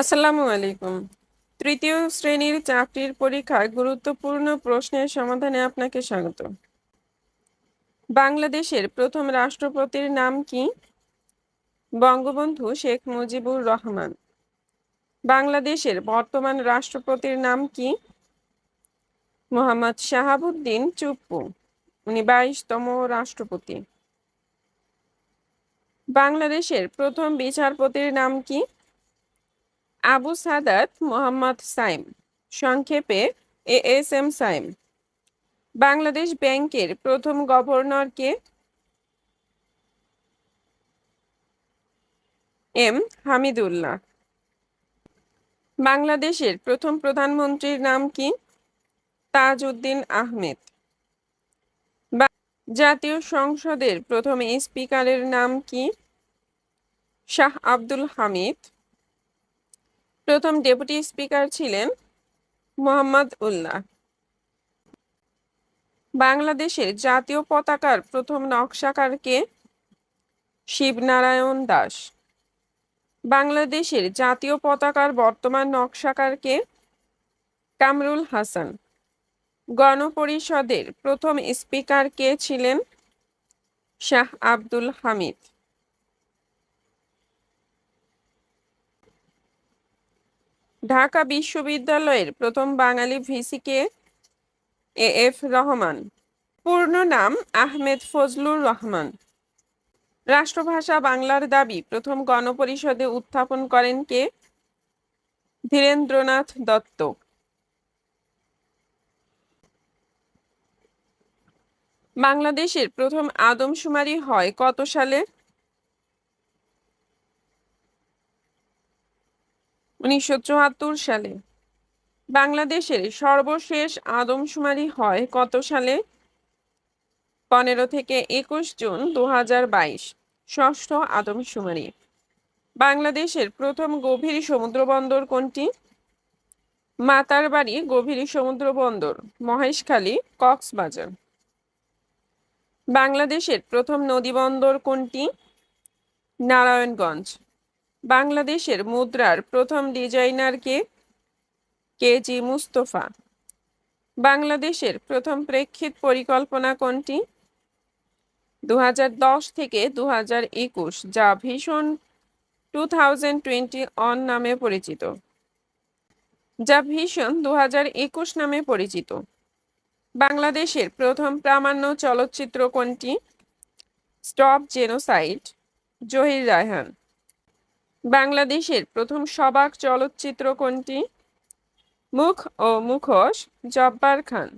আসসালামু আলাইকুম। তৃতীয় শ্রেণির চাকরির পরীক্ষায় গুরুত্বপূর্ণ প্রশ্নের সমাধানে আপনাকে স্বাগত। বাংলাদেশের প্রথম রাষ্ট্রপতির নাম কি? বঙ্গবন্ধু শেখ মুজিবুর রহমান। বাংলাদেশের বর্তমান রাষ্ট্রপতির নাম কি? মোহাম্মদ শাহাবুদ্দিন চুপ্পু। উনি বাইশতম রাষ্ট্রপতি। বাংলাদেশের প্রথম বিচারপতির নাম কি? আবু সাদাত মোহাম্মদ সাইম। সংক্ষেপে A S M Saim. Bangladesh ব্যাংকের প্রথম গভর্নর কে? এম. হামিদুল্লাহ। বাংলাদেশের প্রথম প্রধানমন্ত্রীর নাম কি? তাজউদ্দিন আহমেদ। জাতীয় সংসদের প্রথম স্পিকারের নাম কি? শাহ আব্দুল হামিদ। প্রথম ডেপুটি স্পিকার ছিলেন মোহাম্মদ উল্লাহ। বাংলাদেশের জাতীয় পতাকার প্রথম নকশাকার কে শিবনারায়ণ দাস। বাংলাদেশের জাতীয় পতাকার বর্তমান নকশাকার কে কামরুল হাসান। গণপরিষদের প্রথম স্পিকার কে ছিলেন শাহ আব্দুল হামিদ। ঢাকা বিশ্ববিদ্যালয়ের প্রথম বাঙালি VC K? A F Rahman. পূর্ণ নাম আহমেদ ফজলুর রহমান। রাষ্ট্রভাষা বাংলার দাবি, প্রথম গণপরিষদে উত্থাপন করেন কে? ধীরেন্দ্রনাথ দত্ত। বাংলাদেশের প্রথম আদমশুমারি হয় কত সালে? উনিশশো চুয়াত্তর সালে। বাংলাদেশের সর্বশেষ আদমশুমারি হয় কত সালে? পনেরো থেকে একুশ জুন দু ষষ্ঠ আদমশুমারি। বাংলাদেশের প্রথম গভীর সমুদ্রবন্দর কোনটি? মাতারবাড়ি গভীর সমুদ্র বন্দর মহেশখালী, কক্সবাজার। বাংলাদেশের প্রথম নদীবন্দর কোনটি? নারায়ণগঞ্জ। বাংলাদেশের মুদ্রার প্রথম ডিজাইনার কে? কেজি মুস্তফা। বাংলাদেশের প্রথম প্রেক্ষিত পরিকল্পনা কোনটি? দু হাজার দশ থেকে দু হাজার একুশ, যা ভীষণ টু অন নামে পরিচিত। যা ভীষণ দু হাজার একুশ নামে পরিচিত। বাংলাদেশের প্রথম প্রামাণ্য চলচ্চিত্র কোনটি? Stop genocide, Zahir Raihan. বাংলাদেশের প্রথম সবাক চলচ্চিত্র কোনটি? মুখ ও মুখোশ জব্বার খান।